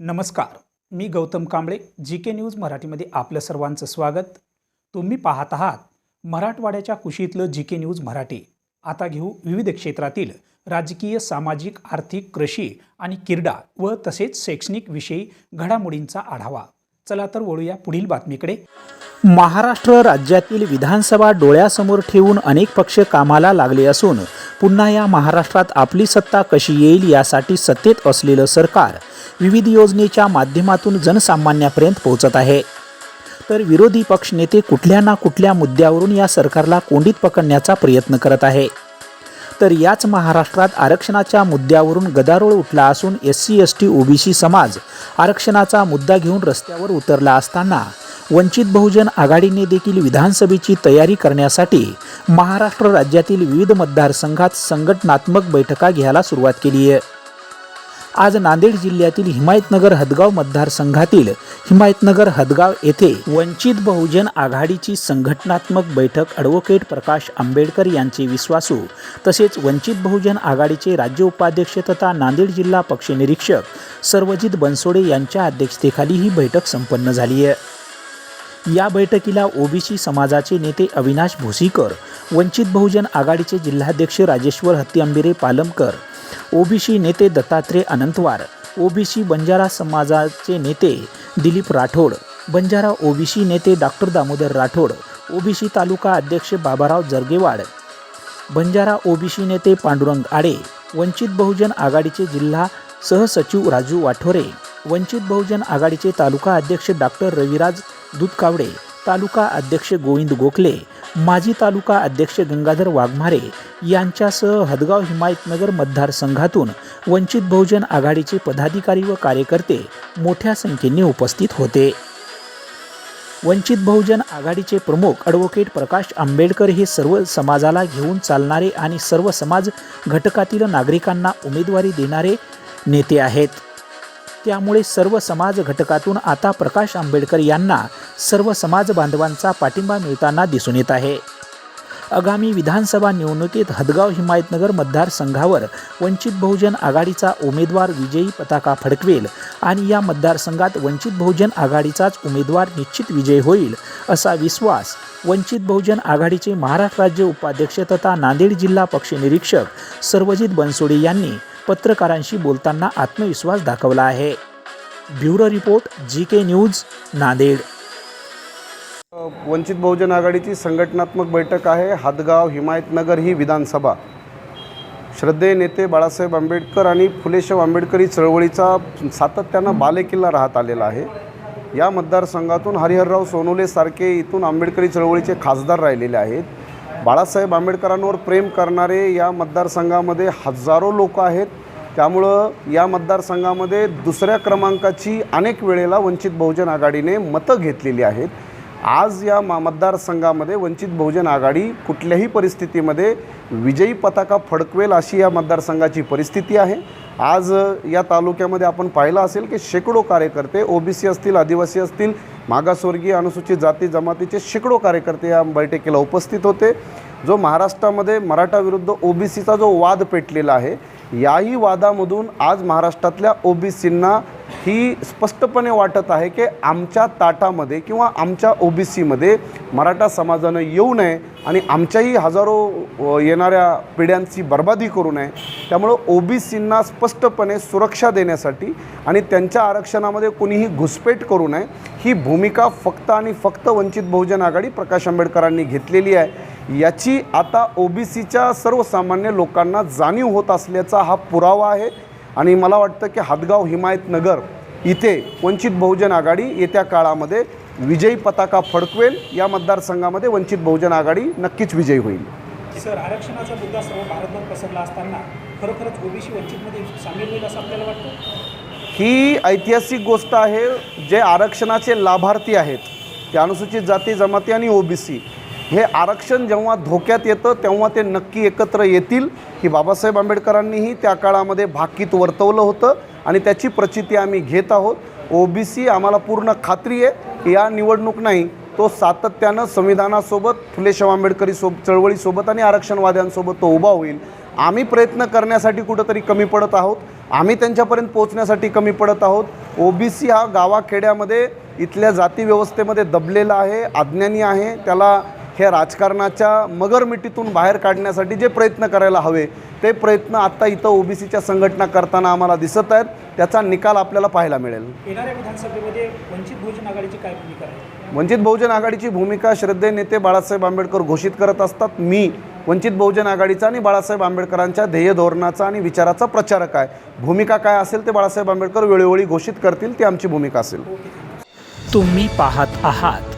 नमस्कार मी Gautam Kamble G K news मराठीमध्ये आपलं सर्वांचं स्वागत. तुम्ही पाहत आहात मराठवाड्याच्या कुशीतलं जी के न्यूज मराठी. आता घेऊ विविध क्षेत्रातील राजकीय सामाजिक आर्थिक कृषी आणि क्रीडा व तसेच शैक्षणिक विषयी घडामोडींचा आढावा. चला तर वळूया पुढील बातमीकडे. महाराष्ट्र राज्यातील विधानसभा डोळ्यासमोर ठेवून अनेक पक्ष कामाला लागले असून पुन्हा या महाराष्ट्रात आपली सत्ता कशी येईल यासाठी सत्तेत असलेलं सरकार विविध योजनेच्या माध्यमातून जनसामान्यापर्यंत पोहोचत आहे. तर विरोधी पक्ष नेते कुठल्या ना कुठल्या मुद्द्यावरून या सरकारला कोंडीत पकडण्याचा प्रयत्न करत आहे. तर याच महाराष्ट्रात आरक्षणाच्या मुद्द्यावरून गदारोळ उठला असून S C S T OBC समाज आरक्षणाचा मुद्दा घेऊन रस्त्यावर उतरला असताना वंचित बहुजन आघाडीने देखील विधानसभेची तयारी करण्यासाठी महाराष्ट्र राज्यातील विविध मतदारसंघात संघटनात्मक बैठका घ्यायला सुरुवात केली आहे. आज नांदेड जिल्ह्यातील हिमायतनगर हदगाव मतदारसंघातील हिमायतनगर हदगाव येथे वंचित बहुजन आघाडीची संघटनात्मक बैठक ॲडव्होकेट प्रकाश आंबेडकर यांचे विश्वासू तसेच वंचित बहुजन आघाडीचे राज्य उपाध्यक्ष तथा नांदेड जिल्हा पक्ष निरीक्षक सर्वजित बनसोडे यांच्या अध्यक्षतेखाली ही बैठक संपन्न झाली आहे. या बैठकीला ओबीसी समाजाचे नेते अविनाश भोसीकर वंचित बहुजन आघाडीचे जिल्हाध्यक्ष राजेश्वर हत्तीआंबिरे पालमकर ओबीसी नेते दत्तात्रय अनंतवार ओबीसी बंजारा समाजाचे नेते दिलीप राठोड बंजारा ओबीसी नेते डॉक्टर दामोदर राठोड ओबीसी तालुका अध्यक्ष बाबाराव जरगेवाड बंजारा ओबीसी नेते पांडुरंग आडे वंचित बहुजन आघाडीचे जिल्हा सहसचिव राजू वाठोरे वंचित बहुजन आघाडीचे तालुका अध्यक्ष डॉक्टर रविराज दुधकावडे तालुका अध्यक्ष गोविंद गोखले माजी तालुका अध्यक्ष गंगाधर वाघमारे यांच्यासह हदगाव हिमायतनगर मतदारसंघातून वंचित बहुजन आघाडीचे पदाधिकारी व कार्यकर्ते मोठ्या संख्येने उपस्थित होते. वंचित बहुजन आघाडीचे प्रमुख ॲडव्होकेट प्रकाश आंबेडकर हे सर्व समाजाला घेऊन चालणारे आणि सर्व समाज घटकातील नागरिकांना उमेदवारी देणारे नेते आहेत. त्यामुळे सर्व समाज घटकातून आता प्रकाश आंबेडकर यांना सर्व समाज बांधवांचा पाठिंबा मिळताना दिसून येत आहे. आगामी विधानसभा निवडणुकीत हदगाव हिमायतनगर मतदारसंघावर वंचित बहुजन आघाडीचा उमेदवार विजयी पताका फडकवेल आणि या मतदारसंघात वंचित बहुजन आघाडीचाच उमेदवार निश्चित विजय होईल असा विश्वास वंचित बहुजन आघाडीचे महाराष्ट्र राज्य उपाध्यक्ष तथा नांदेड जिल्हा पक्षनिरीक्षक सर्वजित बनसोडे यांनी पत्रकारांशी बोलताना आत्मविश्वास दाखवला आहे. Bureau report G K news Nanded. Vanchit Bahujan आघाडीची संघटनात्मक बैठक आहे. हादगाव हिमायतनगर ही विधानसभा. श्रद्धेय नेते बाळासाहेब आंबेडकर आणि फुलेशाह आंबेडकरी चळवळीचा सातत्यानं बालेकिल्ला राहत आलेला आहे. या मतदारसंघातून हरिहरराव सोनोलेसारखे इथून आंबेडकरी चळवळीचे खासदार राहिलेले आहेत. बाळासाहेब आंबेडकरांवर प्रेम करणारे या मतदारसंघामध्ये हजारो लोक आहेत. त्यामुळं या मतदारसंघामध्ये दुसऱ्या क्रमांकाची अनेक वेळेला वंचित बहुजन आघाडीने मतं घेतलेली आहेत. आज या मा मतदारसंघामध्ये वंचित बहुजन आघाडी कुठल्याही परिस्थितीमध्ये विजयी पताका फडकवेल अशी या मतदारसंघाची परिस्थिती आहे. आज या तालुक्यामध्ये आपण पाहिलं असेल की शेकडो कार्यकर्ते ओबीसी असतील आदिवासी असतील मागासवर्गीय अनुसूचित जाती जमातीचे शेकडो कार्यकर्ते या बैठकीला उपस्थित होते. जो महाराष्ट्रामध्ये मराठा विरुद्ध ओबीसीचा जो वाद पेटलेला आहे याही वादामधून आज महाराष्ट्रातल्या ओबीसींना ही स्पष्टपणे वाटत आहे की आमच्या ताटामध्ये किंवा आमच्या ओ बी सीमध्ये मराठा समाजानं येऊ नये आणि आमच्याही हजारो येणाऱ्या पिढ्यांची बर्बादी करू नये. त्यामुळं ओ बी सींना स्पष्टपणे सुरक्षा देण्यासाठी आणि त्यांच्या आरक्षणामध्ये कोणीही घुसपेट करू नये ही भूमिका फक्त आणि फक्त वंचित बहुजन आघाडी प्रकाश आंबेडकरांनी घेतलेली आहे. याची आता ओ बी सीच्या सर्वसामान्य लोकांना जाणीव होत असल्याचा हा पुरावा आहे. आणि मला वाटतं की हादगाव हिमायतनगर इथे वंचित बहुजन आघाडी येत्या काळामध्ये विजयी पताका फडकवेल. या मतदारसंघामध्ये वंचित बहुजन आघाडी नक्कीच विजयी होईल. सर आरक्षणाचा मुद्दा सर्व भारतभर पसरला असताना खरोखरच ओबीसी वंचितमध्ये सामील होईल असं आपल्याला वाटतं? ही ऐतिहासिक गोष्ट आहे. जे आरक्षणाचे लाभार्थी आहेत ते अनुसूचित जाती जमाती आणि ओबीसी हे आरक्षण जेव्हा धोक्यात येतं तेव्हा ते नक्की एकत्र येतील की बाबासाहेब आंबेडकरांनीही त्या काळामध्ये भाकीत वर्तवलं होतं आणि त्याची प्रचिती आम्ही घेत आहोत. ओबीसी आम्हाला पूर्ण खात्री आहे की या निवडणूक नाही तो सातत्यानं संविधानासोबत फुलेशाह आंबेडकरी सोब चळवळीसोबत आणि आरक्षणवाद्यांसोबत तो उभा होईल. आम्ही प्रयत्न करण्यासाठी कुठंतरी कमी पडत आहोत. आम्ही त्यांच्यापर्यंत पोहोचण्यासाठी कमी पडत आहोत. ओबीसी हा गावाखेड्यामध्ये इथल्या जातीव्यवस्थेमध्ये दबलेला आहे अज्ञानी आहे त्याला हे राजकारणाच्या मगरमिटीतून बाहेर काढण्यासाठी जे प्रयत्न करायला हवे ते प्रयत्न आत्ता इथं ओबीसीच्या संघटना करताना आम्हाला दिसत आहेत. त्याचा निकाल आपल्याला पाहायला मिळेल. येणाऱ्या विधानसभेमध्ये वंचित बहुजन आघाडीची काय भूमिका आहे? वंचित बहुजन आघाडीची भूमिका श्रद्धे नेते बाळासाहेब आंबेडकर घोषित करत असतात. मी वंचित बहुजन आघाडीचा आणि बाळासाहेब आंबेडकरांच्या ध्येय धोरणाचा आणि विचाराचा प्रचारक आहे. भूमिका काय असेल ते बाळासाहेब आंबेडकर वेळोवेळी घोषित करतील ती आमची भूमिका असेल. तुम्ही पाहत आहात